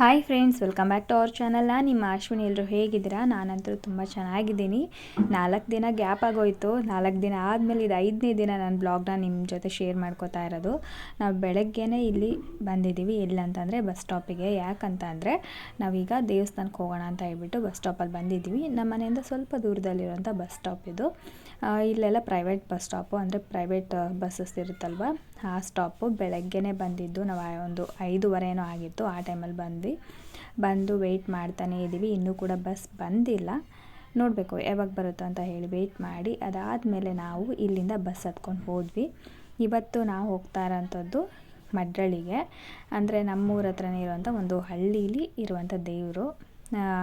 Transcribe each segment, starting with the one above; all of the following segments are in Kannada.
Hi friends welcome back to our channel ನಾನು ನಿಮ್ಮ ಅಶ್ವಿನಿ ಎಲ್ಲರೂ ಹೇಗಿದ್ದೀರಾ? ನಾನಂತೂ ತುಂಬ ಚೆನ್ನಾಗಿದ್ದೀನಿ. ನಾಲ್ಕು ದಿನ ಗ್ಯಾಪ್ ಆಗೋಯಿತು. ನಾಲ್ಕು ದಿನ ಆದಮೇಲೆ ಇದು ಐದನೇ ದಿನ ನನ್ನ ಬ್ಲಾಗ್ನ ನಿಮ್ಮ ಜೊತೆ ಶೇರ್ ಮಾಡ್ಕೋತಾ ಇರೋದು. ನಾವು ಬೆಳಗ್ಗೆನೇ ಇಲ್ಲಿ ಬಂದಿದ್ದೀವಿ. ಎಲ್ಲಂತಂದರೆ ಬಸ್ ಸ್ಟಾಪಿಗೆ ಯಾಕಂತ ಅಂದರೆ ನಾವೀಗ ದೇವಸ್ಥಾನಕ್ಕೆ ಹೋಗೋಣ ಅಂತ ಹೇಳ್ಬಿಟ್ಟು ಬಸ್ ಸ್ಟಾಪಲ್ಲಿ ಬಂದಿದ್ದೀವಿ. ನಮ್ಮ ಮನೆಯಿಂದ ಸ್ವಲ್ಪ ದೂರದಲ್ಲಿರುವಂಥ ಬಸ್ ಸ್ಟಾಪ್ ಇದು. ಇಲ್ಲೆಲ್ಲ ಪ್ರೈವೇಟ್ ಬಸ್ ಸ್ಟಾಪು ಅಂದರೆ ಪ್ರೈವೇಟ್ ಬಸ್ಸಸ್ ಇರುತ್ತಲ್ವ? ಆ ಸ್ಟಾಪು ಬೆಳಗ್ಗೆನೇ ಬಂದಿದ್ದು. ನಾವು ಒಂದು ಐದೂವರೆ ಏನೋ ಆಗಿತ್ತು. ಆ ಟೈಮಲ್ಲಿ ಬಂದ್ವಿ. ಬಂದು ವೆಯ್ಟ್ ಮಾಡ್ತಾನೇ ಇದ್ದೀವಿ. ಇನ್ನೂ ಕೂಡ ಬಸ್ ಬಂದಿಲ್ಲ. ನೋಡಬೇಕು ಯಾವಾಗ ಬರುತ್ತೋ ಅಂತ ಹೇಳಿ ವೆಯ್ಟ್ ಮಾಡಿ. ಅದಾದಮೇಲೆ ನಾವು ಇಲ್ಲಿಂದ ಬಸ್ ಹತ್ಕೊಂಡು ಹೋದ್ವಿ. ಇವತ್ತು ನಾವು ಹೋಗ್ತಾ ಇರೋಂಥದ್ದು ಮಡ್ರಳ್ಳಿಗೆ. ಅಂದರೆ ನಮ್ಮೂರ ಹತ್ರನೇ ಇರುವಂಥ ಒಂದು ಹಳ್ಳೀಲಿ ಇರುವಂಥ ದೇವರು.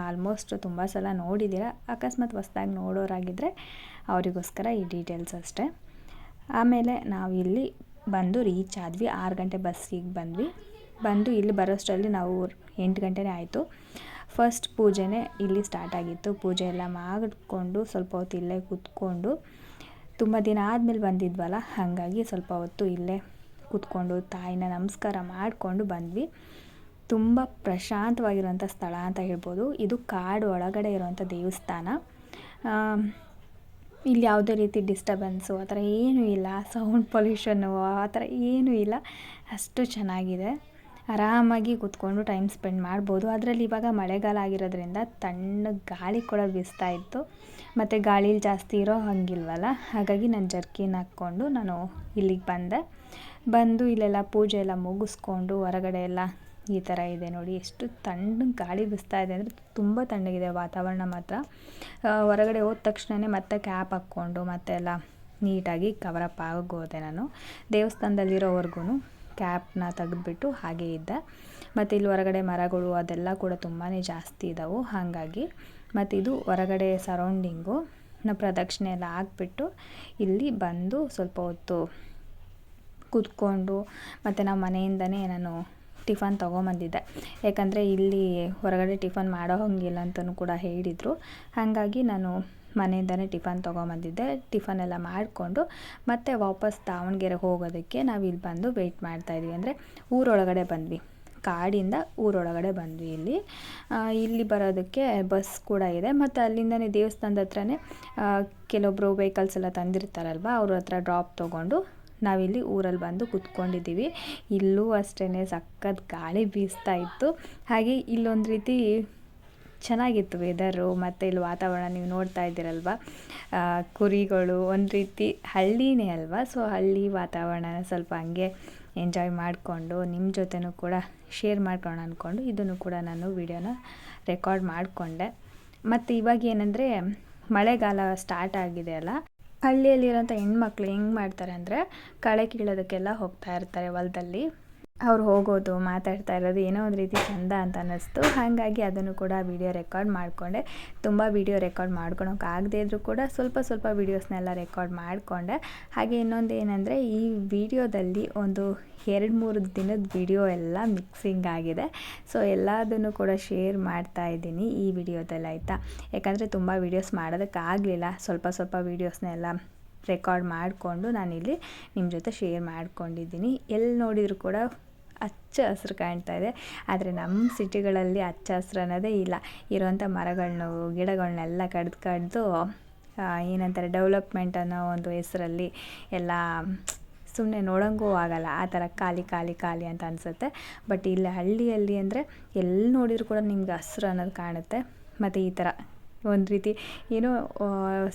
ಆಲ್ಮೋಸ್ಟ್ ತುಂಬ ಸಲ ನೋಡಿದ್ದೀರ. ಅಕಸ್ಮಾತ್ ಹೊಸ್ದಾಗಿ ನೋಡೋರಾಗಿದ್ದರೆ ಅವರಿಗೋಸ್ಕರ ಈ ಡೀಟೇಲ್ಸ್ ಅಷ್ಟೇ. ಆಮೇಲೆ ನಾವು ಇಲ್ಲಿ ಬಂದು ರೀಚ್ ಆದ್ವಿ. ಆರು ಗಂಟೆ ಬಸ್ಸಿಗೆ ಬಂದ್ವಿ. ಬಂದು ಇಲ್ಲಿ ಬರೋಷ್ಟರಲ್ಲಿ ನಾವು ಎಂಟು ಗಂಟೆನೇ ಆಯಿತು. ಫಸ್ಟ್ ಪೂಜೆನೇ ಇಲ್ಲಿ ಸ್ಟಾರ್ಟ್ ಆಗಿತ್ತು. ಪೂಜೆ ಎಲ್ಲ ಮಾಡಿಕೊಂಡು ಸ್ವಲ್ಪ ಹೊತ್ತು ಇಲ್ಲೇ ಕೂತ್ಕೊಂಡು, ತುಂಬ ದಿನ ಆದಮೇಲೆ ಬಂದಿದ್ವಲ್ಲ, ಹಾಗಾಗಿ ಸ್ವಲ್ಪ ಹೊತ್ತು ಇಲ್ಲೇ ಕೂತ್ಕೊಂಡು ತಾಯಿನ ನಮಸ್ಕಾರ ಮಾಡಿಕೊಂಡು ಬಂದ್ವಿ. ತುಂಬ ಪ್ರಶಾಂತವಾಗಿರುವಂಥ ಸ್ಥಳ ಅಂತ ಹೇಳ್ಬೋದು. ಇದು ಕಾಡು ಒಳಗಡೆ ಇರುವಂಥ ದೇವಸ್ಥಾನ. ಇಲ್ಲಿ ಯಾವುದೇ ರೀತಿ ಡಿಸ್ಟರ್ಬೆನ್ಸು ಆ ಥರ ಏನೂ ಇಲ್ಲ. ಸೌಂಡ್ ಪೊಲ್ಯೂಷನ್ನು ಆ ಥರ ಏನೂ ಇಲ್ಲ. ಅಷ್ಟು ಚೆನ್ನಾಗಿದೆ. ಆರಾಮಾಗಿ ಕೂತ್ಕೊಂಡು ಟೈಮ್ ಸ್ಪೆಂಡ್ ಮಾಡ್ಬೋದು. ಅದರಲ್ಲಿ ಇವಾಗ ಮಳೆಗಾಲ ಆಗಿರೋದ್ರಿಂದ ತಣ್ಣಗೆ ಗಾಳಿ ಕೂಡ ಬೀಸ್ತಾ ಇತ್ತು. ಮತ್ತು ಗಾಳಿಲಿ ಜಾಸ್ತಿ ಇರೋ ಹಂಗಿಲ್ವಲ್ಲ? ಹಾಗಾಗಿ ನಾನು ಜರ್ಕಿನ್ ಹಾಕ್ಕೊಂಡು ನಾನು ಇಲ್ಲಿಗೆ ಬಂದೆ. ಬಂದು ಇಲ್ಲೆಲ್ಲ ಪೂಜೆ ಎಲ್ಲ ಮುಗಿಸ್ಕೊಂಡು ಹೊರಗಡೆ ಎಲ್ಲ ಈ ಥರ ಇದೆ ನೋಡಿ. ಎಷ್ಟು ತಣ್ಣಗೆ ಗಾಳಿ ಬಿಸ್ತಾ ಇದೆ ಅಂದರೆ ತುಂಬ ತಣ್ಣಗಿದೆ ವಾತಾವರಣ ಮಾತ್ರ. ಹೊರಗಡೆ ಹೋದ ತಕ್ಷಣವೇ ಮತ್ತೆ ಕ್ಯಾಪ್ ಹಾಕ್ಕೊಂಡು ಮತ್ತೆ ಎಲ್ಲ ನೀಟಾಗಿ ಕವರಪ್ ಆಗೋದೆ ನಾನು. ದೇವಸ್ಥಾನದಲ್ಲಿರೋವರೆಗೂ ಕ್ಯಾಪ್ನ ತೆಗೆದುಬಿಟ್ಟು ಹಾಗೇ ಇದ್ದೆ. ಮತ್ತು ಇಲ್ಲಿ ಹೊರಗಡೆ ಮರಗಳು ಅದೆಲ್ಲ ಕೂಡ ತುಂಬಾ ಜಾಸ್ತಿ ಇದ್ದಾವೆ ಹಾಗಾಗಿ ಮತ್ತು ಇದು ಹೊರಗಡೆ ಸರೌಂಡಿಂಗು ನಾವು ಪ್ರದಕ್ಷಿಣೆ ಎಲ್ಲ ಹಾಕ್ಬಿಟ್ಟು ಇಲ್ಲಿ ಬಂದು ಸ್ವಲ್ಪ ಹೊತ್ತು ಕೂತ್ಕೊಂಡು ಮತ್ತು ನಾವು ಮನೆಯಿಂದನೇ ನಾನು ಟಿಫನ್ ತೊಗೊಂಬಂದಿದ್ದೆ. ಯಾಕಂದರೆ ಇಲ್ಲಿ ಹೊರಗಡೆ ಟಿಫನ್ ಮಾಡೋ ಹಂಗಿಲ್ಲ ಅಂತಲೂ ಕೂಡ ಹೇಳಿದರು. ಹಾಗಾಗಿ ನಾನು ಮನೆಯಿಂದನೇ ಟಿಫನ್ ತೊಗೊಂಬಂದಿದ್ದೆ. ಟಿಫನ್ ಎಲ್ಲ ಮಾಡಿಕೊಂಡು ಮತ್ತೆ ವಾಪಸ್ ದಾವಣಗೆರೆ ಹೋಗೋದಕ್ಕೆ ನಾವು ಇಲ್ಲಿ ಬಂದು ವೆಯ್ಟ್ ಮಾಡ್ತಾಯಿದ್ವಿ ಅಂದರೆ ಊರೊಳಗಡೆ ಬಂದ್ವಿ. ಕಾಡಿಂದ ಊರೊಳಗಡೆ ಬಂದ್ವಿ ಇಲ್ಲಿ. ಇಲ್ಲಿ ಬರೋದಕ್ಕೆ ಬಸ್ ಕೂಡ ಇದೆ. ಮತ್ತು ಅಲ್ಲಿಂದನೇ ದೇವಸ್ಥಾನದ ಹತ್ರನೇ ಕೆಲವೊಬ್ಬರು ವೆಹಿಕಲ್ಸ್ ಎಲ್ಲ ತಂದಿರ್ತಾರಲ್ವ, ಅವ್ರ ಹತ್ರ ಡ್ರಾಪ್ ತೊಗೊಂಡು ನಾವಿಲ್ಲಿ ಊರಲ್ಲಿ ಬಂದು ಕುತ್ಕೊಂಡಿದ್ದೀವಿ. ಇಲ್ಲೂ ಅಷ್ಟೇ ಸಖತ್ ಗಾಳಿ ಬೀಸ್ತಾ ಇತ್ತು. ಹಾಗೆ ಇಲ್ಲೊಂದು ರೀತಿ ಚೆನ್ನಾಗಿತ್ತು ವೆದರು ಮತ್ತು ಇಲ್ಲಿ ವಾತಾವರಣ ನೀವು ನೋಡ್ತಾ ಇದ್ದೀರಲ್ವ? ಕುರಿಗಳು ಒಂದು ರೀತಿ ಹಳ್ಳಿನೇ ಅಲ್ವಾ? ಸೊ ಹಳ್ಳಿ ವಾತಾವರಣ ಸ್ವಲ್ಪ ಹಂಗೆ ಎಂಜಾಯ್ ಮಾಡಿಕೊಂಡು ನಿಮ್ಮ ಜೊತೆನೂ ಕೂಡ ಶೇರ್ ಮಾಡ್ಕೊಳ್ಳೋಣ ಅಂದ್ಕೊಂಡು ಇದನ್ನು ಕೂಡ ನಾನು ವಿಡಿಯೋನ ರೆಕಾರ್ಡ್ ಮಾಡಿಕೊಂಡೆ. ಮತ್ತು ಇವಾಗ ಏನಂದರೆ ಮಳೆಗಾಲ ಸ್ಟಾರ್ಟ್ ಆಗಿದೆ ಅಲ್ಲ? ಹಳ್ಳಿಯಲ್ಲಿರೋಂಥ ಹೆಣ್ಮಕ್ಳು ಹೆಂಗೆ ಮಾಡ್ತಾರೆ ಅಂದರೆ ಕಳೆ ಕೀಳೋದಕ್ಕೆಲ್ಲ ಹೋಗ್ತಾ ಇರ್ತಾರೆ ಹೊಲದಲ್ಲಿ. ಅವ್ರು ಹೋಗೋದು, ಮಾತಾಡ್ತಾ ಇರೋದು ಏನೋ ಒಂದು ರೀತಿ ಚಂದ ಅಂತ ಅನ್ನಿಸ್ತು. ಹಾಗಾಗಿ ಅದನ್ನು ಕೂಡ ವಿಡಿಯೋ ರೆಕಾರ್ಡ್ ಮಾಡಿಕೊಂಡೆ. ತುಂಬ ವಿಡಿಯೋ ರೆಕಾರ್ಡ್ ಮಾಡ್ಕೊಳೋಕೆ ಆಗದೇ ಇದ್ದರೂ ಕೂಡ ಸ್ವಲ್ಪ ಸ್ವಲ್ಪ ವೀಡಿಯೋಸ್ನೆಲ್ಲ ರೆಕಾರ್ಡ್ ಮಾಡಿಕೊಂಡೆ. ಹಾಗೆ ಇನ್ನೊಂದು ಏನಂದರೆ, ಈ ವಿಡಿಯೋದಲ್ಲಿ ಒಂದು ಎರಡು ಮೂರು ದಿನದ ವಿಡಿಯೋ ಎಲ್ಲ ಮಿಕ್ಸಿಂಗ್ ಆಗಿದೆ. ಸೊ ಎಲ್ಲದನ್ನು ಕೂಡ ಶೇರ್ ಮಾಡ್ತಾ ಇದ್ದೀನಿ ಈ ವಿಡಿಯೋದಲ್ಲಿ ಆಯಿತಾ? ಯಾಕಂದರೆ ತುಂಬ ವೀಡಿಯೋಸ್ ಮಾಡೋದಕ್ಕಾಗಲಿಲ್ಲ ಸ್ವಲ್ಪ ಸ್ವಲ್ಪ ವೀಡಿಯೋಸ್ನೆಲ್ಲ ರೆಕಾರ್ಡ್ ಮಾಡಿಕೊಂಡು ನಾನಿಲ್ಲಿ ನಿಮ್ಮ ಜೊತೆ ಶೇರ್ ಮಾಡ್ಕೊಂಡಿದ್ದೀನಿ. ಎಲ್ಲಿ ನೋಡಿದರೂ ಕೂಡ ಹಚ್ಚ ಹಸಿರು ಕಾಣ್ತಾ ಇದೆ. ಆದರೆ ನಮ್ಮ ಸಿಟಿಗಳಲ್ಲಿ ಹಚ್ಚ ಹಸಿರು ಅನ್ನೋದೇ ಇಲ್ಲ. ಇರುವಂಥ ಮರಗಳನ್ನ ಗಿಡಗಳನ್ನೆಲ್ಲ ಕಡ್ದು ಕಡ್ದು ಏನಂತಾರೆ, ಡೆವಲಪ್ಮೆಂಟ್ ಅನ್ನೋ ಒಂದು ಹೆಸರಲ್ಲಿ ಎಲ್ಲ ಸುಮ್ಮನೆ ನೋಡೋಂಗೂ ಆಗಲ್ಲ. ಆ ಥರ ಖಾಲಿ ಖಾಲಿ ಖಾಲಿ ಅಂತ ಅನಿಸುತ್ತೆ. ಬಟ್ ಇಲ್ಲಿ ಹಳ್ಳಿಯಲ್ಲಿ ಅಂದರೆ ಎಲ್ಲಿ ನೋಡಿದ್ರು ಕೂಡ ನಿಮ್ಗೆ ಹಸಿರು ಅನ್ನೋದು ಕಾಣುತ್ತೆ. ಮತ್ತು ಈ ಥರ ಒಂದು ರೀತಿ ಏನೋ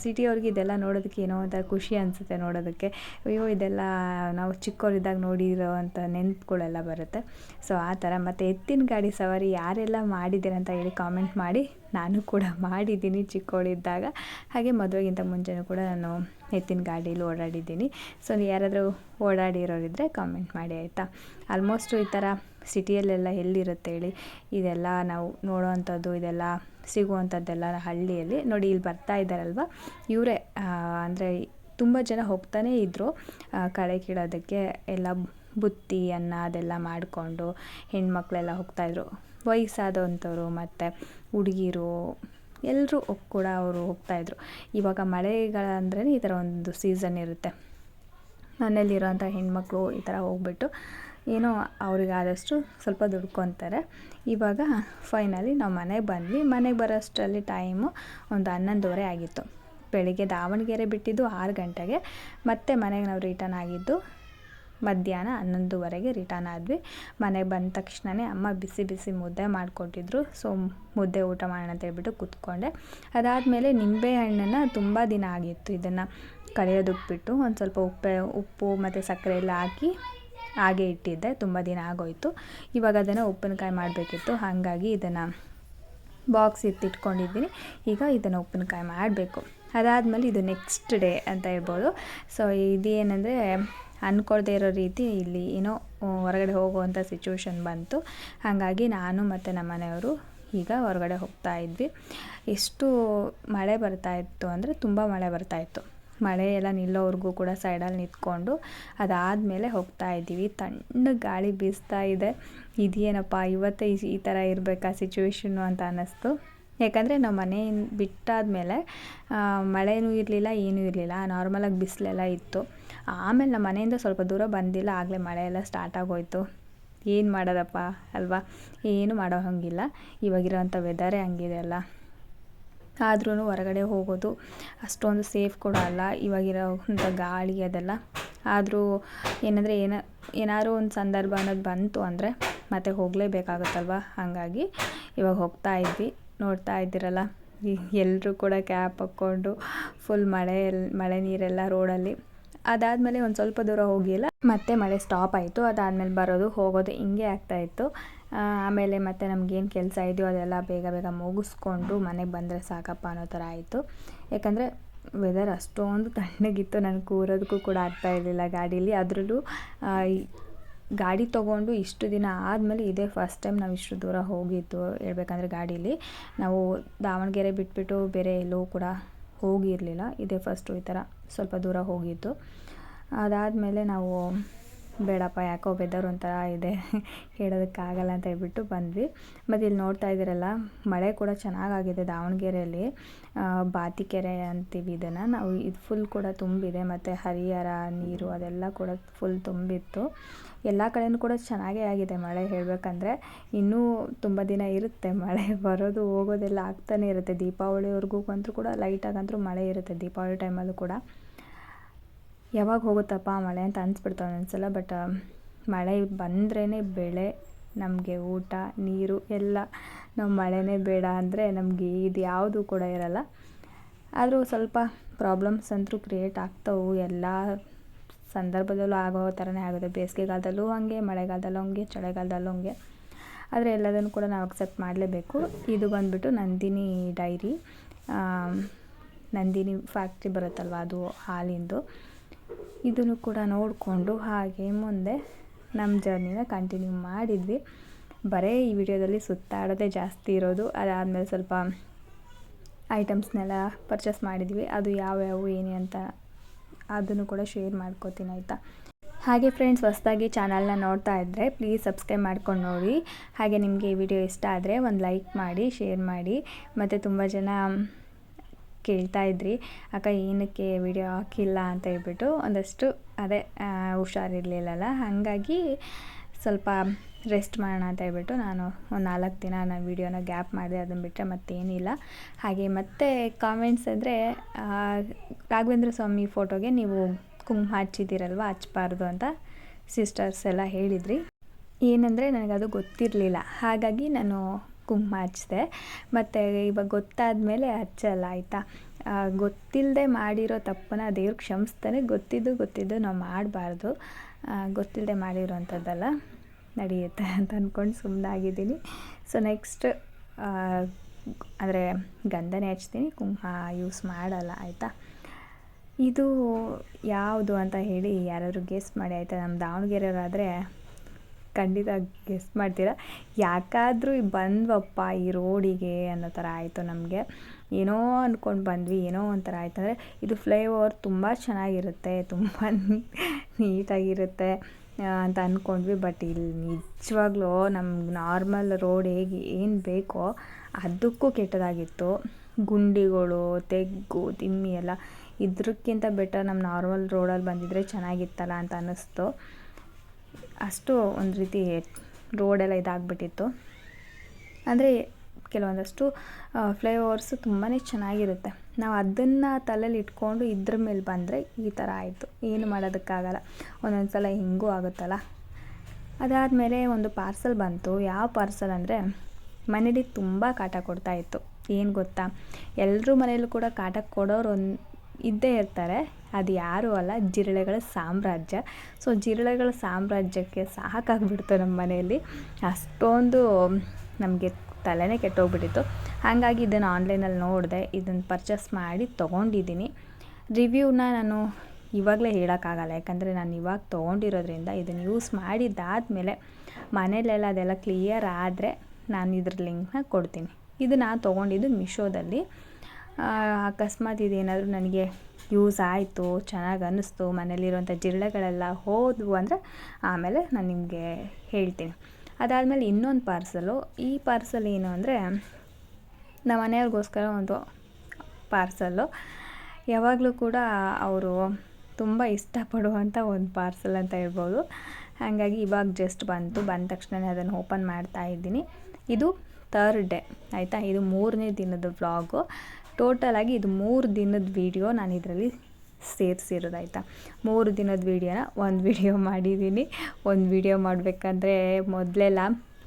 ಸಿಟಿಯವ್ರಿಗೆ ಇದೆಲ್ಲ ನೋಡೋದಕ್ಕೆ ಏನೋ ಒಂಥರ ಖುಷಿ ಅನಿಸುತ್ತೆ ನೋಡೋದಕ್ಕೆ. ಅಯ್ಯೋ, ಇದೆಲ್ಲ ನಾವು ಚಿಕ್ಕವರಿದ್ದಾಗ ನೋಡಿರೋ ಅಂಥ ನೆನಪುಗಳೆಲ್ಲ ಬರುತ್ತೆ. ಸೊ ಆ ಥರ ಮತ್ತು ಎತ್ತಿನ ಗಾಡಿ ಸವಾರಿ ಯಾರೆಲ್ಲ ಮಾಡಿದ್ದೀರ ಅಂತ ಹೇಳಿ ಕಾಮೆಂಟ್ ಮಾಡಿ. ನಾನು ಕೂಡ ಮಾಡಿದ್ದೀನಿ ಚಿಕ್ಕವಳಿದ್ದಾಗ ಹಾಗೆ ಮದುವೆಗಿಂತ ಮುಂಚೆನೂ ಕೂಡ ನಾನು ಎತ್ತಿನ ಗಾಡೀಲಿ ಓಡಾಡಿದ್ದೀನಿ. ಸೊ ಯಾರಾದರೂ ಓಡಾಡಿರೋರಿದ್ದರೆ ಕಾಮೆಂಟ್ ಮಾಡಿ, ಆಯಿತಾ? ಆಲ್ಮೋಸ್ಟು ಈ ಥರ ಸಿಟಿಯಲ್ಲೆಲ್ಲ ಎಲ್ಲಿರುತ್ತೆ ಹೇಳಿ? ಇದೆಲ್ಲ ನಾವು ನೋಡೋವಂಥದ್ದು, ಇದೆಲ್ಲ ಸಿಗುವಂಥದ್ದೆಲ್ಲ ಹಳ್ಳಿಯಲ್ಲಿ ನೋಡಿ ಇಲ್ಲಿ ಬರ್ತಾ ಇದ್ದಾರಲ್ವ? ಇವರೇ ಅಂದರೆ ತುಂಬ ಜನ ಹೋಗ್ತಾನೇ ಇದ್ದರು ಕಳೆ ಕೀಳೋದಕ್ಕೆ ಎಲ್ಲ ಬುತ್ತಿ, ಅನ್ನ ಅದೆಲ್ಲ ಮಾಡಿಕೊಂಡು ಹೆಣ್ಮಕ್ಳೆಲ್ಲ ಹೋಗ್ತಾಯಿದ್ರು ವಯಸ್ಸಾದಂಥವ್ರು ಮತ್ತು ಹುಡುಗಿರು ಎಲ್ಲರೂ ಕೂಡ ಅವರು ಹೋಗ್ತಾಯಿದ್ರು ಇವಾಗ ಮಳೆಗಾಲ ಅಂದ್ರೆ ಈ ಥರ ಒಂದು ಸೀಸನ್ ಇರುತ್ತೆ. ಮನೇಲಿರೋಂಥ ಹೆಣ್ಮಕ್ಳು ಈ ಥರ ಹೋಗ್ಬಿಟ್ಟು ಏನೋ ಅವ್ರಿಗಾದಷ್ಟು ಸ್ವಲ್ಪ ದುಡ್ಕೊತಾರೆ ಇವಾಗ ಫೈನಲಿ ನಾವು ಮನೆಗೆ ಬಂದ್ವಿ. ಮನೆಗೆ ಬರೋಷ್ಟರಲ್ಲಿ ಟೈಮು ಒಂದು ಹನ್ನೊಂದುವರೆ ಆಗಿತ್ತು. ಬೆಳಿಗ್ಗೆ ದಾವಣಗೆರೆ ಬಿಟ್ಟಿದ್ದು ಆರು ಗಂಟೆಗೆ. ಮತ್ತೆ ಮನೆಗೆ ನಾವು ರಿಟರ್ನ್ ಆಗಿದ್ದು ಮಧ್ಯಾಹ್ನ ಹನ್ನೊಂದುವರೆಗೆ ರಿಟರ್ನ್ ಆದ್ವಿ. ಮನೆಗೆ ಬಂದ ತಕ್ಷಣವೇ ಅಮ್ಮ ಬಿಸಿ ಬಿಸಿ ಮುದ್ದೆ ಮಾಡಿಕೊಟ್ಟಿದ್ರು. ಸೊ ಮುದ್ದೆ ಊಟ ಮಾಡೋಣ ಅಂತ ಹೇಳ್ಬಿಟ್ಟು ಕೂತ್ಕೊಂಡೆ. ಅದಾದಮೇಲೆ ನಿಂಬೆಹಣ್ಣನ್ನು ತುಂಬ ದಿನ ಆಗಿತ್ತು ಇದನ್ನು ಕಳೆಯೋದಕ್ಕೆ ಬಿಟ್ಟು. ಒಂದು ಸ್ವಲ್ಪ ಉಪ್ಪೆ, ಉಪ್ಪು ಮತ್ತು ಸಕ್ಕರೆ ಎಲ್ಲ ಹಾಕಿ ಹಾಗೆ ಇಟ್ಟಿದ್ದೆ, ತುಂಬ ದಿನ ಆಗೋಯಿತು. ಇವಾಗ ಅದನ್ನು ಉಪ್ಪಿನಕಾಯಿ ಮಾಡಬೇಕಿತ್ತು, ಹಾಗಾಗಿ ಇದನ್ನು ಬಾಕ್ಸ್ ಎತ್ತಿಟ್ಕೊಂಡಿದ್ದೀನಿ ಈಗ ಇದನ್ನು ಉಪ್ಪಿನಕಾಯಿ ಮಾಡಬೇಕು. ಅದಾದಮೇಲೆ ಇದು ನೆಕ್ಸ್ಟ್ ಡೇ ಅಂತ ಹೇಳ್ಬೋದು. ಸೊ ಇದೇನೆಂದರೆ ಅಂದ್ಕೊಳ್ದೇ ಇರೋ ರೀತಿ ಇಲ್ಲಿ ಏನೋ ಹೊರಗಡೆ ಹೋಗುವಂಥ ಸಿಚುವೇಶನ್ ಬಂತು. ಹಾಗಾಗಿ ನಾನು ಮತ್ತು ನಮ್ಮ ಮನೆಯವರು ಈಗ ಹೊರಗಡೆ ಹೋಗ್ತಾ ಇದ್ವಿ. ಎಷ್ಟು ಮಳೆ ಬರ್ತಾ ಇತ್ತು ಅಂದರೆ ತುಂಬ ಮಳೆ ಬರ್ತಾ ಇತ್ತು. ಮಳೆ ಎಲ್ಲ ನಿಲ್ಲೋವರೆಗೂ ಕೂಡ ಸೈಡಲ್ಲಿ ನಿಂತ್ಕೊಂಡು ಅದಾದಮೇಲೆ ಹೋಗ್ತಾ ಇದ್ದೀವಿ. ತಣ್ಣಗೆ ಗಾಳಿ ಬೀಸ್ತಾ ಇದೆ. ಇದೇನಪ್ಪ, ಇವತ್ತೇ ಈ ಥರ ಇರಬೇಕಾ ಸಿಚುವೇಶನ್ನು ಅಂತ ಅನ್ನಿಸ್ತು. ಯಾಕಂದರೆ ನಾವು ಮನೆ ಬಿಟ್ಟಾದಮೇಲೆ ಮಳೆನೂ ಇರಲಿಲ್ಲ, ಏನೂ ಇರಲಿಲ್ಲ. ನಾರ್ಮಲಾಗಿ ಬಿಸಿಲೆಲ್ಲ ಇತ್ತು. ಆಮೇಲೆ ನಮ್ಮ ಮನೆಯಿಂದ ಸ್ವಲ್ಪ ದೂರ ಬಂದಿಲ್ಲ, ಆಗಲೇ ಮಳೆ ಎಲ್ಲ ಸ್ಟಾರ್ಟ್ ಆಗೋಯ್ತು. ಏನು ಮಾಡೋದಪ್ಪ ಅಲ್ವಾ? ಏನು ಮಾಡೋ ಹಾಗಿಲ್ಲ. ಇವಾಗಿರೋವಂಥ ವೆದರೇ ಹಂಗಿದೆ ಅಲ್ಲ. ಆದ್ರೂ ಹೊರಗಡೆ ಹೋಗೋದು. ಅಷ್ಟೊಂದು ಸೇಫ್ ಕೂಡ ಅಲ್ಲ. ಇವಾಗಿರೋಂಥ ಗಾಳಿ ಅದೆಲ್ಲ. ಆದರೂ ಏನಂದರೆ ಏನ, ಏನಾದ್ರು ಒಂದು ಸಂದರ್ಭ ಅನ್ನೋದು ಬಂತು ಅಂದರೆ ಮತ್ತೆ ಹೋಗಲೇಬೇಕಾಗುತ್ತಲ್ವ? ಹಾಗಾಗಿ ಇವಾಗ ಹೋಗ್ತಾ ಇದ್ವಿ. ನೋಡ್ತಾ ಇದ್ದೀರಲ್ಲ. ಎಲ್ಲರೂ ಕೂಡ ಕ್ಯಾಪ್ ಹಾಕ್ಕೊಂಡು ಫುಲ್ ಮಳೆ ಮಳೆ ನೀರೆಲ್ಲ ರೋಡಲ್ಲಿ. ಅದಾದಮೇಲೆ ಒಂದು ಸ್ವಲ್ಪ ದೂರ ಹೋಗಿಲ್ಲ ಮತ್ತೆ ಮಳೆ ಸ್ಟಾಪ್ ಆಯಿತು. ಅದಾದಮೇಲೆ ಬರೋದು, ಹೋಗೋದು, ಹಿಂಗೆ ಆಗ್ತಾಯಿತ್ತು ಆಮೇಲೆ ಮತ್ತೆ ನಮಗೇನು ಕೆಲಸ ಇದೆಯೋ ಅದೆಲ್ಲ ಬೇಗ ಬೇಗ ಮುಗಿಸ್ಕೊಂಡು ಮನೆಗೆ ಬಂದರೆ ಸಾಕಪ್ಪ ಅನ್ನೋ ಥರ ಆಯಿತು. ಯಾಕಂದರೆ ವೆದರ್ ಅಷ್ಟೊಂದು ತಣ್ಣಗಿತ್ತು ನನಗೆ ಕೂರೋದಕ್ಕೂ ಕೂಡ ಆಗ್ತಾ ಇರಲಿಲ್ಲ ಗಾಡೀಲಿ. ಅದರಲ್ಲೂ ಗಾಡಿ ತೊಗೊಂಡು ಇಷ್ಟು ದಿನ ಆದಮೇಲೆ ಇದೇ ಫಸ್ಟ್ ಟೈಮ್ ನಾವು ಇಷ್ಟು ದೂರ ಹೋಗಿದ್ದು, ಹೇಳ್ಬೇಕಂದ್ರೆ ಗಾಡೀಲಿ. ನಾವು ದಾವಣಗೆರೆ ಬಿಟ್ಬಿಟ್ಟು ಬೇರೆ ಎಲ್ಲೂ ಕೂಡ ಹೋಗಿರಲಿಲ್ಲ. ಇದೇ ಫಸ್ಟು ಈ ಥರ ಸ್ವಲ್ಪ ದೂರ ಹೋಗಿದ್ದು. ಅದಾದಮೇಲೆ ನಾವು ಬೇಡಪ್ಪ, ಯಾಕೋ ವೆದರ್ ಒಂಥರ ಇದೆ, ಹೇಳೋದಕ್ಕಾಗಲ್ಲ ಅಂತ ಹೇಳ್ಬಿಟ್ಟು ಬಂದ್ವಿ. ಮತ್ತು ಇಲ್ಲಿ ನೋಡ್ತಾ ಇದ್ದೀರಲ್ಲ, ಮಳೆ ಕೂಡ ಚೆನ್ನಾಗಾಗಿದೆ ದಾವಣಗೆರೆಯಲ್ಲಿ ಬಾತಿಕೆರೆ ಅಂತೀವಿ ಇದನ್ನು. ನಾವು ಇದು ಫುಲ್ ಕೂಡ ತುಂಬಿದೆ, ಮತ್ತು ಹರಿಹರ ನೀರು ಅದೆಲ್ಲ ಕೂಡ ಫುಲ್ ತುಂಬಿತ್ತು. ಎಲ್ಲ ಕಡೆಯೂ ಕೂಡ ಚೆನ್ನಾಗೇ ಆಗಿದೆ ಮಳೆ ಹೇಳಬೇಕಂದ್ರೆ. ಇನ್ನೂ ತುಂಬ ದಿನ ಇರುತ್ತೆ ಮಳೆ, ಬರೋದು ಹೋಗೋದೆಲ್ಲ ಆಗ್ತಾನೆ ಇರುತ್ತೆ. ದೀಪಾವಳಿವರೆಗೂ ಅಂತೂ ಕೂಡ ಲೈಟಾಗಂತೂ ಮಳೆ ಇರುತ್ತೆ ದೀಪಾವಳಿ ಟೈಮಲ್ಲೂ ಕೂಡ. ಯಾವಾಗ ಹೋಗುತ್ತಪ್ಪ ಮಳೆ ಅಂತ ಅನಿಸ್ಬಿಡ್ತು ಒಂದೊಂದ್ಸಲ ಬಟ್ ಮಳೆ ಬಂದ್ರೇ ಬೆಳೆ, ನಮಗೆ ಊಟ, ನೀರು ಎಲ್ಲ ನಾವು ಮಳೆನೇ ಬೇಡ ಅಂದರೆ ನಮಗೆ ಇದು ಯಾವುದು ಕೂಡ ಇರಲ್ಲ. ಆದರೂ ಸ್ವಲ್ಪ ಪ್ರಾಬ್ಲಮ್ಸ್ ಅಂತೂ ಕ್ರಿಯೇಟ್ ಆಗ್ತವೆ, ಎಲ್ಲ ಸಂದರ್ಭದಲ್ಲೂ ಆಗೋ ಥರನೇ ಆಗುತ್ತೆ. ಬೇಸಿಗೆಗಾಲದಲ್ಲೂ ಹಾಗೆ, ಮಳೆಗಾಲದಲ್ಲೂ ಹಂಗೆ, ಚಳಿಗಾಲದಲ್ಲೂ ಹಂಗೆ. ಆದರೆ ಎಲ್ಲದನ್ನು ಕೂಡ ನಾವು ಅಕ್ಸೆಪ್ಟ್ ಮಾಡಲೇಬೇಕು. ಇದು ಬಂದುಬಿಟ್ಟು ನಂದಿನಿ ಡೈರಿ. ನಂದಿನಿ ಫ್ಯಾಕ್ಟ್ರಿ ಬರುತ್ತಲ್ವ ಅದು ಹಾಲಿಂದು. ಇದನ್ನು ಕೂಡ ನೋಡಿಕೊಂಡು ಹಾಗೆ ಮುಂದೆ ನಮ್ಮ ಜರ್ನಿನ ಕಂಟಿನ್ಯೂ ಮಾಡಿದ್ವಿ. ಬರೀ ಈ ವಿಡಿಯೋದಲ್ಲಿ ಸುತ್ತಾಡೋದೇ ಜಾಸ್ತಿ ಇರೋದು, ಅದಾದಮೇಲೆ ಸ್ವಲ್ಪ ಐಟಮ್ಸ್ನೆಲ್ಲ ಪರ್ಚೇಸ್ ಮಾಡಿದ್ವಿ. ಅದು ಯಾವ್ಯಾವು, ಏನೇ ಅಂತ ಅದನ್ನು ಕೂಡ ಶೇರ್ ಮಾಡ್ಕೋತೀನಿ, ಆಯಿತಾ? ಹಾಗೆ ಫ್ರೆಂಡ್ಸ್ ಹೊಸದಾಗಿ ಚಾನಲ್ನ ನೋಡ್ತಾ ಇದ್ದರೆ ಪ್ಲೀಸ್ ಸಬ್ಸ್ಕ್ರೈಬ್ ಮಾಡ್ಕೊಂಡು ನೋಡಿ. ಹಾಗೆ ನಿಮಗೆ ಈ ವಿಡಿಯೋ ಇಷ್ಟ ಆದರೆ ಒಂದು ಲೈಕ್ ಮಾಡಿ ಶೇರ್ ಮಾಡಿ. ಮತ್ತು ತುಂಬ ಜನ ಕೇಳ್ತಾ ಇದ್ರಿ. ಅಕ್ಕ, ಏನಕ್ಕೆ ವಿಡಿಯೋ ಹಾಕಿಲ್ಲ ಅಂತ ಹೇಳ್ಬಿಟ್ಟು ಒಂದಷ್ಟು ಅದೇ ಹುಷಾರಿರಲಿಲ್ಲಲ್ಲ. ಹಾಗಾಗಿ ಸ್ವಲ್ಪ ರೆಸ್ಟ್ ಮಾಡೋಣ ಅಂತ ಹೇಳ್ಬಿಟ್ಟು ನಾನು ಒಂದು ನಾಲ್ಕು ದಿನ ನಾನು ವೀಡಿಯೋನ ಗ್ಯಾಪ್ ಮಾಡಿದೆ. ಅದನ್ನು ಬಿಟ್ಟರೆ ಮತ್ತೇನಿಲ್ಲ. ಹಾಗೆ ಮತ್ತೆ ಕಾಮೆಂಟ್ಸ್ ಅಂದರೆ ರಾಘವೇಂದ್ರ ಸ್ವಾಮಿ ಫೋಟೋಗೆ ನೀವು ಕುಂಕುಮ ಹಚ್ಚಿದ್ದೀರಲ್ವ? ಹಚ್ಚಬಾರ್ದು ಅಂತ ಸಿಸ್ಟರ್ಸ್ ಎಲ್ಲ ಹೇಳಿದ್ರಿ. ಏನಂದರೆ ನನಗದು ಗೊತ್ತಿರಲಿಲ್ಲ. ಹಾಗಾಗಿ ನಾನು ಕುಂಕುಮ ಹಚ್ಚಿದೆ. ಮತ್ತು ಇವಾಗ ಗೊತ್ತಾದ ಮೇಲೆ ಹಚ್ಚಲ್ಲ, ಆಯಿತಾ? ಗೊತ್ತಿಲ್ಲದೆ ಮಾಡಿರೋ ತಪ್ಪನ್ನ ದೇವ್ರಿಗೆ ಕ್ಷಮಿಸ್ತಾನೆ. ಗೊತ್ತಿದ್ದು ಗೊತ್ತಿದ್ದು ನಾವು ಮಾಡಬಾರ್ದು. ಗೊತ್ತಿಲ್ಲದೆ ಮಾಡಿರೋವಂಥದ್ದಲ್ಲ ನಡೆಯುತ್ತೆ ಅಂತ ಅಂದ್ಕೊಂಡು ಸುಮ್ಮನಾಗಿದ್ದೀನಿ ಸೊ ನೆಕ್ಸ್ಟ್ ಅಂದರೆ ಗಂಧನೇ ಹಚ್ತೀನಿ. ಕುಂಕುಮ ಯೂಸ್ ಮಾಡಲ್ಲ, ಆಯಿತಾ? ಇದು ಯಾವುದು ಅಂತ ಹೇಳಿ ಯಾರಾದರೂ ಗೆಸ್ ಮಾಡಿ, ಆಯಿತಾ? ನಮ್ಮ ದಾವಣಗೆರೆಯವರಾದರೆ ಖಂಡಿತ ಗೆಸ್ ಮಾಡ್ತೀರಾ? ಯಾಕಾದರೂ ಬಂದ್ವಪ್ಪ ಈ ರೋಡಿಗೆ ಅನ್ನೋ ಥರ ಆಯಿತು ನಮಗೆ. ಏನೋ ಅಂದ್ಕೊಂಡು ಬಂದ್ವಿ, ಏನೋ ಒಂಥರ ಆಯಿತು. ಅಂದರೆ ಇದು ಫ್ಲೈ ಓವರ್ ತುಂಬ ಚೆನ್ನಾಗಿರುತ್ತೆ, ತುಂಬ ನೀಟಾಗಿರುತ್ತೆ ಅಂತ ಅಂದ್ಕೊಂಡ್ವಿ ಬಟ್ ಇಲ್ಲಿ ನಿಜವಾಗ್ಲೂ ನಮ್ಗೆ ನಾರ್ಮಲ್ ರೋಡ್ ಹೇಗೆ, ಏನು ಬೇಕೋ ಅದಕ್ಕೂ ಕೆಟ್ಟದಾಗಿತ್ತು. ಗುಂಡಿಗಳು, ತೆಗ್ಗು, ತಿಮ್ಮಿ ಎಲ್ಲ ಇದಕ್ಕಿಂತ ಬೆಟರ್ ನಮ್ಮ ನಾರ್ಮಲ್ ರೋಡಲ್ಲಿ ಬಂದಿದ್ದರೆ ಚೆನ್ನಾಗಿತ್ತಲ್ಲ ಅಂತ ಅನ್ನಿಸ್ತು. ಅಷ್ಟು ಒಂದು ರೀತಿ ರೋಡೆಲ್ಲ ಇದಾಗ್ಬಿಟ್ಟಿತ್ತು. ಅಂದರೆ ಕೆಲವೊಂದಷ್ಟು ಫ್ಲೈಓವರ್ಸು ತುಂಬಾ ಚೆನ್ನಾಗಿರುತ್ತೆ. ನಾವು ಅದನ್ನು ತಲೆಯಲ್ಲಿ ಇಟ್ಕೊಂಡು ಇದ್ರ ಮೇಲೆ ಬಂದರೆ ಈ ಥರ ಆಯಿತು. ಏನು ಮಾಡೋದಕ್ಕಾಗಲ್ಲ. ಒಂದೊಂದು ಸಲ ಹಿಂಗೂ ಆಗುತ್ತಲ್ಲ. ಅದಾದಮೇಲೆ ಒಂದು ಪಾರ್ಸಲ್ ಬಂತು. ಯಾವ ಪಾರ್ಸಲ್ ಅಂದರೆ, ಮನೇಲಿ ತುಂಬ ಕಾಟ ಕೊಡ್ತಾ ಇತ್ತು. ಏನು ಗೊತ್ತಾ? ಎಲ್ಲರೂ ಮನೆಯಲ್ಲೂ ಕೂಡ ಕಾಟ ಕೊಡೋರು ಒಂದು ಇದ್ದೇ ಇರ್ತಾರೆ. ಅದು ಯಾರೂ ಅಲ್ಲ, ಜಿರಳೆಗಳ ಸಾಮ್ರಾಜ್ಯ. ಸೊ ಜಿರಳೆಗಳ ಸಾಮ್ರಾಜ್ಯಕ್ಕೆ ಸಾಕಾಗ್ಬಿಡ್ತು ನಮ್ಮ ಮನೆಯಲ್ಲಿ. ಅಷ್ಟೊಂದು ನಮಗೆ ತಲೆನೇ ಕೆಟ್ಟೋಗ್ಬಿಟ್ಟಿತ್ತು. ಹಾಗಾಗಿ ಇದನ್ನು ಆನ್ಲೈನಲ್ಲಿ ನೋಡಿದೆ, ಇದನ್ನು ಪರ್ಚೇಸ್ ಮಾಡಿ ತೊಗೊಂಡಿದ್ದೀನಿ. ರಿವ್ಯೂನ ನಾನು ಇವಾಗಲೇ ಹೇಳೋಕ್ಕಾಗಲ್ಲ, ಯಾಕಂದರೆ ನಾನು ಇವಾಗ ತೊಗೊಂಡಿರೋದ್ರಿಂದ ಇದನ್ನು ಯೂಸ್ ಮಾಡಿದ್ದಾದಮೇಲೆ ಮನೇಲೆಲ್ಲ ಅದೆಲ್ಲ ಕ್ಲಿಯರ್ ಆದರೆ ನಾನು ಇದ್ರ ಲಿಂಕ್ನ ಕೊಡ್ತೀನಿ. ಇದು ನಾನು ತೊಗೊಂಡಿದ್ದು ಮಿಶೋದಲ್ಲಿ. ಅಕಸ್ಮಾತ್ ಇದೇನಾದರೂ ನನಗೆ ಯೂಸ್ ಆಯಿತು, ಚೆನ್ನಾಗಿ ಅನ್ನಿಸ್ತು, ಮನೇಲಿರುವಂಥ ಜಿರಳೆಗಳೆಲ್ಲ ಹೋದವು ಅಂದರೆ ಆಮೇಲೆ ನಾನು ನಿಮಗೆ ಹೇಳ್ತೀನಿ. ಅದಾದಮೇಲೆ ಇನ್ನೊಂದು ಪಾರ್ಸಲು ಈ ಪಾರ್ಸಲ್ ಏನು ಅಂದರೆ ನಮ್ಮ ಮನೆಯವ್ರಿಗೋಸ್ಕರ ಒಂದು ಪಾರ್ಸಲ್ಲು ಯಾವಾಗಲೂ ಕೂಡ ಅವರು ತುಂಬ ಇಷ್ಟಪಡುವಂಥ ಒಂದು ಪಾರ್ಸಲ್ ಅಂತ ಹೇಳ್ಬೋದು. ಹಾಗಾಗಿ ಇವಾಗ ಜಸ್ಟ್ ಬಂತು. ಬಂದ ತಕ್ಷಣ ಅದನ್ನು ಓಪನ್ ಮಾಡ್ತಾ ಇದ್ದೀನಿ. ಇದು ಥರ್ಡ್ ಡೇ ಆಯಿತಾ? ಇದು ಮೂರನೇ ದಿನದ ವ್ಲಾಗು ಟೋಟಲಾಗಿ ಇದು ಮೂರು ದಿನದ ವೀಡಿಯೋ ನಾನು ಇದರಲ್ಲಿ ಸೇರಿಸಿರೋದಾಯ್ತಾ ಮೂರು ದಿನದ ವೀಡಿಯೋನ ಒಂದು ವಿಡಿಯೋ ಮಾಡಿದ್ದೀನಿ ಒಂದು ವೀಡಿಯೋ ಮಾಡಬೇಕಂದ್ರೆ ಮೊದಲೆಲ್ಲ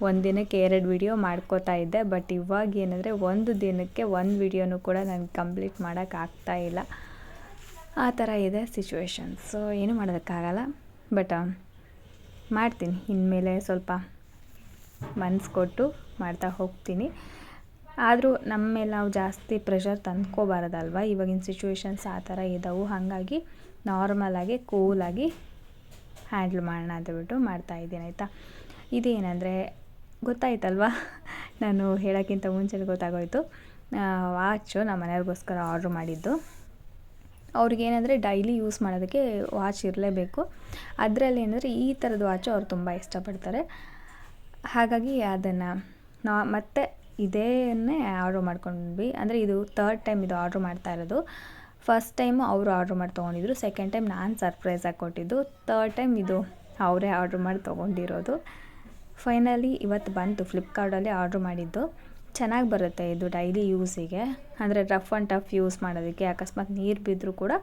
ಒಂದು ದಿನಕ್ಕೆ ಎರಡು ವೀಡಿಯೋ ಮಾಡ್ಕೋತಾ ಇದ್ದೆ. ಬಟ್ ಇವಾಗ ಏನಂದರೆ ಒಂದು ದಿನಕ್ಕೆ ಒಂದು ವಿಡಿಯೋನೂ ಕೂಡ ನಾನು ಕಂಪ್ಲೀಟ್ ಮಾಡೋಕ್ಕಾಗ್ತಾ ಇಲ್ಲ. ಆ ಥರ ಇದೆ ಸಿಚುವೇಶನ್ ಸೊ ಏನು ಮಾಡೋದಕ್ಕಾಗಲ್ಲ. ಬಟ್ ಮಾಡ್ತೀನಿ. ಇನ್ಮೇಲೆ ಸ್ವಲ್ಪ ಮನ್ಸು ಕೊಟ್ಟು ಮಾಡ್ತಾ ಹೋಗ್ತೀನಿ. ಆದರೂ ನಮ್ಮ ಮೇಲೆ ನಾವು ಜಾಸ್ತಿ ಪ್ರೆಷರ್ ತಂದ್ಕೋಬಾರ್ದಲ್ವ? ಇವಾಗಿನ ಸಿಚುವೇಶನ್ಸ್ ಆ ಥರ ಇದ್ದಾವೆ ಹಾಗಾಗಿ ನಾರ್ಮಲಾಗಿ ಕೂಲಾಗಿ ಹ್ಯಾಂಡ್ಲ್ ಮಾಡೋಣ ಅಂತ ಮಾಡ್ತಾ ಇದ್ದೀನಿ ಆಯಿತಾ? ಇದೇನಂದರೆ, ಗೊತ್ತಾಯ್ತಲ್ವಾ? ನಾನು ಹೇಳೋಕ್ಕಿಂತ ಮುಂಚೆ ಗೊತ್ತಾಗೋಯಿತು. ವಾಚು ನಮ್ಮ ಮನೆಯವ್ರಿಗೋಸ್ಕರ ಆರ್ಡ್ರ್ ಮಾಡಿದ್ದು. ಅವ್ರಿಗೇನಂದರೆ ಡೈಲಿ ಯೂಸ್ ಮಾಡೋದಕ್ಕೆ ವಾಚ್ ಇರಲೇಬೇಕು. ಅದರಲ್ಲಿ ಏನಂದರೆ ಈ ಥರದ ವಾಚು ಅವ್ರು ತುಂಬ ಇಷ್ಟಪಡ್ತಾರೆ. ಹಾಗಾಗಿ ಅದನ್ನು ನಾ, ಮತ್ತೆ ಇದೇನೇ ಆರ್ಡ್ರ್ ಮಾಡ್ಕೊಂಡ್ವಿ. ಅಂದರೆ ಇದು ತರ್ಡ್ ಟೈಮ್ ಇದು ಆರ್ಡ್ರ್ ಮಾಡ್ತಾ ಇರೋದು. ಫಸ್ಟ್ ಟೈಮು ಅವರು ಆರ್ಡ್ರ್ ಮಾಡಿ ತೊಗೊಂಡಿದ್ರು. ಸೆಕೆಂಡ್ ಟೈಮ್ ನಾನು ಸರ್ಪ್ರೈಸಾಗಿ ಕೊಟ್ಟಿದ್ದು. ತರ್ಡ್ ಟೈಮ್ ಇದು ಅವರೇ ಆರ್ಡ್ರ್ ಮಾಡಿ ತೊಗೊಂಡಿರೋದು. ಫೈನಲಿ ಇವತ್ತು ಬಂತು. ಫ್ಲಿಪ್ಕಾರ್ಟಲ್ಲಿ ಆರ್ಡ್ರ್ ಮಾಡಿದ್ದು. ಚೆನ್ನಾಗಿ ಬರುತ್ತೆ ಇದು ಡೈಲಿ ಯೂಸಿಗೆ ಅಂದರೆ ರಫ್ ಆ್ಯಂಡ್ ಟಫ್ ಯೂಸ್ ಮಾಡೋದಕ್ಕೆ. ಅಕಸ್ಮಾತ್ ನೀರು ಬಿದ್ದರೂ ಕೂಡ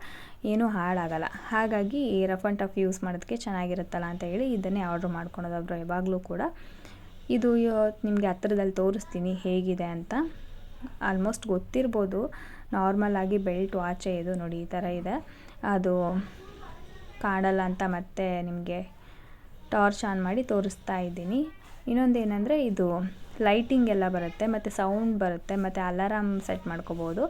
ಏನೂ ಹಾಳಾಗಲ್ಲ. ಹಾಗಾಗಿ ರಫ್ ಆ್ಯಂಡ್ ಟಫ್ ಯೂಸ್ ಮಾಡೋದಕ್ಕೆ ಚೆನ್ನಾಗಿರುತ್ತಲ್ಲ ಅಂತ ಹೇಳಿ ಇದನ್ನೇ ಆರ್ಡ್ರ್ ಮಾಡ್ಕೊಳೋದೊಬ್ರು ಯಾವಾಗಲೂ ಕೂಡ. ಇದು ನಿಮಗೆ ಹತ್ರದಲ್ಲಿ ತೋರಿಸ್ತೀನಿ ಹೇಗಿದೆ ಅಂತ. ಆಲ್ಮೋಸ್ಟ್ ಗೊತ್ತಿರ್ಬೋದು. ನಾರ್ಮಲಾಗಿ ಬೆಲ್ಟ್ ವಾಚೇ ಇದು ನೋಡಿ, ಈ ಥರ ಇದೆ. ಅದು ಕಾಣಲ್ಲ ಅಂತ ಮತ್ತೆ ನಿಮಗೆ ಟಾರ್ಚ್ ಆನ್ ಮಾಡಿ ತೋರಿಸ್ತಾ ಇದ್ದೀನಿ. ಇನ್ನೊಂದು ಏನಂದರೆ, ಇದು ಲೈಟಿಂಗ್ ಎಲ್ಲ ಬರುತ್ತೆ, ಮತ್ತು ಸೌಂಡ್ ಬರುತ್ತೆ, ಮತ್ತು ಅಲಾರಾಮ್ ಸೆಟ್ ಮಾಡ್ಕೋಬೋದು.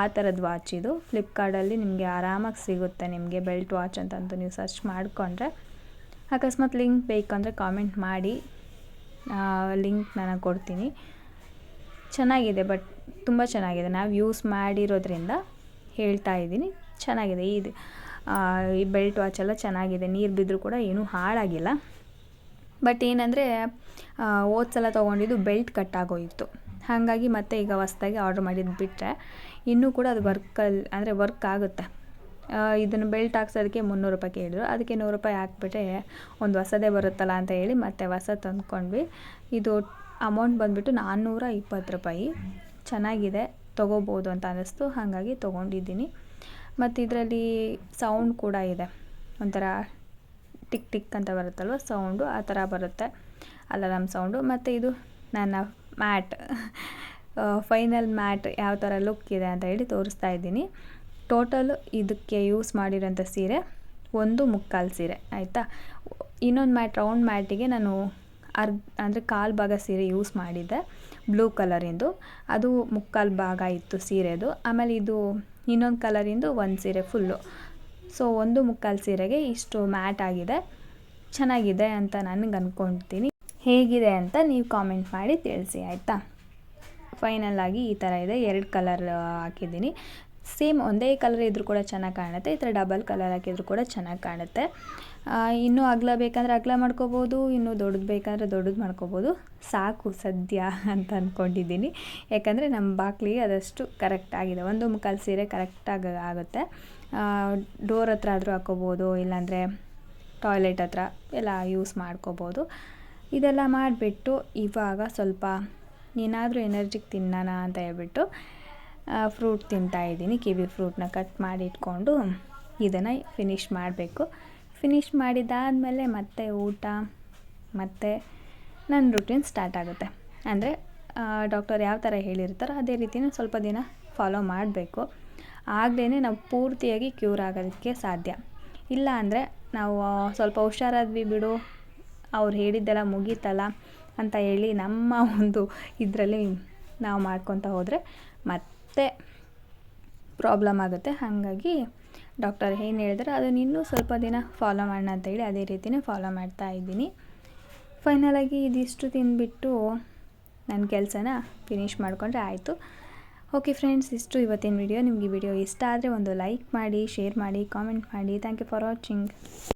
ಆ ಥರದ ವಾಚ್ ಇದು. ಫ್ಲಿಪ್ಕಾರ್ಟಲ್ಲಿ ನಿಮಗೆ ಆರಾಮಾಗಿ ಸಿಗುತ್ತೆ ನಿಮಗೆ ಬೆಲ್ಟ್ ವಾಚ್ ಅಂತಂದು ನೀವು ಸರ್ಚ್ ಮಾಡಿಕೊಂಡ್ರೆ. ಅಕಸ್ಮಾತ್ ಲಿಂಕ್ ಬೇಕಂದರೆ ಕಾಮೆಂಟ್ ಮಾಡಿ. ಲಿಂಕ್ ನಾನು ಕೊಡ್ತೀನಿ. ಚೆನ್ನಾಗಿದೆ ಬಟ್ ತುಂಬ ಚೆನ್ನಾಗಿದೆ. ನಾವು ಯೂಸ್ ಮಾಡಿರೋದ್ರಿಂದ ಹೇಳ್ತಾ ಇದ್ದೀನಿ. ಚೆನ್ನಾಗಿದೆ. ಇದು ಈ ಬೆಲ್ಟ್ ವಾಚ್ ಎಲ್ಲ ಚೆನ್ನಾಗಿದೆ. ನೀರು ಬಿದ್ದರೂ ಕೂಡ ಏನೂ ಹಾಳಾಗಿಲ್ಲ. ಬಟ್ ಏನಂದರೆ ಹೋದ ಸಲ ತೊಗೊಂಡಿದ್ದು ಬೆಲ್ಟ್ ಕಟ್ಟಾಗೋಯಿತು ಹಾಗಾಗಿ ಮತ್ತೆ ಈಗ ಹೊಸ್ದಾಗಿ ಆರ್ಡ್ರ್ ಮಾಡಿದ್ದು ಬಿಟ್ಟರೆ ಇನ್ನೂ ಕೂಡ ಅದು ವರ್ಕಲ್ಲಿ ಅಂದರೆ ವರ್ಕ್ ಆಗುತ್ತೆ. ಇದನ್ನು ಬೆಲ್ಟ್ ಹಾಕ್ಸೋದಕ್ಕೆ ಮುನ್ನೂರು ರೂಪಾಯಿ ಕೇಳಿದ್ರು. ಅದಕ್ಕೆ ನೂರು ರೂಪಾಯಿ ಹಾಕ್ಬಿಟ್ರೆ ಒಂದು ಹೊಸದೇ ಬರುತ್ತಲ್ಲ ಅಂತ ಹೇಳಿ ಮತ್ತೆ ಹೊಸ ತಂದ್ಕೊಂಡ್ವಿ. ಇದು ಅಮೌಂಟ್ ಬಂದುಬಿಟ್ಟು ನಾನ್ನೂರ ಇಪ್ಪತ್ತು ರೂಪಾಯಿ. ಚೆನ್ನಾಗಿದೆ. ತೊಗೋಬೋದು ಅಂತ ಅನ್ನಿಸ್ತು. ಹಾಗಾಗಿ ತೊಗೊಂಡಿದ್ದೀನಿ. ಮತ್ತು ಇದರಲ್ಲಿ ಸೌಂಡ್ ಕೂಡ ಇದೆ. ಒಂಥರ ಟಿಕ್ ಟಿಕ್ ಅಂತ ಬರುತ್ತಲ್ವ ಸೌಂಡು ಆ ಥರ ಬರುತ್ತೆ. ಅಲಾರಾಮ್ ಸೌಂಡು ಮತ್ತು ಇದು ನನ್ನ ಮ್ಯಾಟ್. ಫೈನಲ್ ಮ್ಯಾಟ್ ಯಾವ ಥರ ಲುಕ್ ಇದೆ ಅಂತ ಹೇಳಿ ತೋರಿಸ್ತಾ ಇದ್ದೀನಿ. ಟೋಟಲ್ ಇದಕ್ಕೆ ಯೂಸ್ ಮಾಡಿರೋಂಥ ಸೀರೆ ಒಂದು ಮುಕ್ಕಾಲು ಸೀರೆ, ಆಯಿತಾ? ಇನ್ನೊಂದು ಮ್ಯಾಟ್, ರೌಂಡ್ ಮ್ಯಾಟಿಗೆ ನಾನು ಅರ್ಧ, ಅಂದರೆ ಕಾಲು ಭಾಗ ಸೀರೆ ಯೂಸ್ ಮಾಡಿದ್ದೆ, ಬ್ಲೂ ಕಲರಿಂದು. ಅದು ಮುಕ್ಕಾಲು ಭಾಗ ಇತ್ತು ಸೀರೆದು. ಆಮೇಲೆ ಇದು ಇನ್ನೊಂದು ಕಲರಿಂದು ಒಂದು ಸೀರೆ ಫುಲ್ಲು. ಸೊ, ಒಂದು ಮುಕ್ಕಾಲು ಸೀರೆಗೆ ಇಷ್ಟು ಮ್ಯಾಟ್ ಆಗಿದೆ. ಚೆನ್ನಾಗಿದೆ ಅಂತ ನನಗೆ ಅಂದ್ಕೊಳ್ತೀನಿ ಹೇಗಿದೆ ಅಂತ ನೀವು ಕಾಮೆಂಟ್ ಮಾಡಿ ತಿಳಿಸಿ, ಆಯಿತಾ? ಫೈನಲ್ ಆಗಿ ಈ ಥರ ಇದೆ. ಎರಡು ಕಲರ್ ಹಾಕಿದ್ದೀನಿ. ಸೇಮ್ ಒಂದೇ ಕಲರ್ ಇದ್ರೂ ಕೂಡ ಚೆನ್ನಾಗಿ ಕಾಣುತ್ತೆ. ಈ ಥರ ಡಬಲ್ ಕಲರ್ ಹಾಕಿದ್ರು ಕೂಡ ಚೆನ್ನಾಗಿ ಕಾಣುತ್ತೆ. ಇನ್ನೂ ಅಗಲ ಬೇಕಂದರೆ ಅಗಲ ಮಾಡ್ಕೋಬೋದು, ಇನ್ನೂ ದೊಡ್ಡದು ಬೇಕಂದರೆ ದೊಡ್ಡದು ಮಾಡ್ಕೋಬೋದು. ಸಾಕು ಸದ್ಯ ಅಂತ ಅಂದ್ಕೊಂಡಿದ್ದೀನಿ ಯಾಕಂದರೆ ನಮ್ಮ ಬಾಕ್ಲಿಗೆ ಅದಷ್ಟು ಕರೆಕ್ಟ್ ಆಗಿದೆ. ಒಂದು ಮುಕ್ಕಾಲು ಸೀರೆ ಕರೆಕ್ಟಾಗಿ ಆಗುತ್ತೆ. ಡೋರ್ ಹತ್ರ ಆದರೂ ಹಾಕೋಬೋದು, ಇಲ್ಲಾಂದರೆ ಟಾಯ್ಲೆಟ್ ಹತ್ರ ಎಲ್ಲ ಯೂಸ್ ಮಾಡ್ಕೋಬೋದು. ಇದೆಲ್ಲ ಮಾಡಿಬಿಟ್ಟು ಇವಾಗ ಸ್ವಲ್ಪ ಏನಾದರೂ ಎನರ್ಜಿಗೆ ತಿನ್ನೋಣ ಅಂತ ಹೇಳ್ಬಿಟ್ಟು ಫ್ರೂಟ್ ತಿಂತಾ ಇದ್ದೀನಿ. ಕಿವಿ ಫ್ರೂಟ್ನ ಕಟ್ ಮಾಡಿ ಇಟ್ಕೊಂಡು ಇದನ್ನು ಫಿನಿಶ್ ಮಾಡಬೇಕು. ಫಿನಿಷ್ ಮಾಡಿದ್ದಾದಮೇಲೆ ಮತ್ತೆ ಊಟ, ಮತ್ತು ನನ್ನ ರುಟೀನ್ ಸ್ಟಾರ್ಟ್ ಆಗುತ್ತೆ. ಅಂದರೆ ಡಾಕ್ಟರ್ ಯಾವ ಥರ ಹೇಳಿರ್ತಾರೋ ಅದೇ ರೀತಿಯೇ ಸ್ವಲ್ಪ ದಿನ ಫಾಲೋ ಮಾಡಬೇಕು. ಆಗಲೇ ನಾವು ಪೂರ್ತಿಯಾಗಿ ಕ್ಯೂರ್ ಆಗೋದಕ್ಕೆ ಸಾಧ್ಯ. ಇಲ್ಲ ಅಂದರೆ ನಾವು ಸ್ವಲ್ಪ ಹುಷಾರಾದ್ವಿ ಬಿಡು, ಅವ್ರು ಹೇಳಿದ್ದೆಲ್ಲ ಮುಗೀತಲ್ಲ ಅಂತ ಹೇಳಿ ನಮ್ಮ ಒಂದು ಇದರಲ್ಲಿ ನಾವು ಮಾಡ್ಕೊತ ಹೋದರೆ ಮತ್ತೆ ಪ್ರಾಬ್ಲಮ್ ಆಗುತ್ತೆ. ಹಾಗಾಗಿ ಡಾಕ್ಟರ್ ಏನು ಹೇಳಿದ್ರೆ, ಅದನ್ನು ಇನ್ನೂ ಸ್ವಲ್ಪ ದಿನ ಫಾಲೋ ಮಾಡೋಣ ಅಂತೇಳಿ ಅದೇ ರೀತಿಯೇ ಫಾಲೋ ಮಾಡ್ತಾ ಇದ್ದೀನಿ. ಫೈನಲಾಗಿ ಇದಿಷ್ಟು ತಿಂದುಬಿಟ್ಟು ನನ್ನ ಕೆಲಸನ ಫಿನಿಷ್ ಮಾಡಿಕೊಂಡ್ರೆ ಆಯಿತು. ಓಕೆ ಫ್ರೆಂಡ್ಸ್ ಇಷ್ಟು ಇವತ್ತಿನ ವಿಡಿಯೋ ನಿಮಗೆ ವಿಡಿಯೋ ಇಷ್ಟ ಆದರೆ ಒಂದು ಲೈಕ್ ಮಾಡಿ ಶೇರ್ ಮಾಡಿ ಕಾಮೆಂಟ್ ಮಾಡಿ. Thank you for watching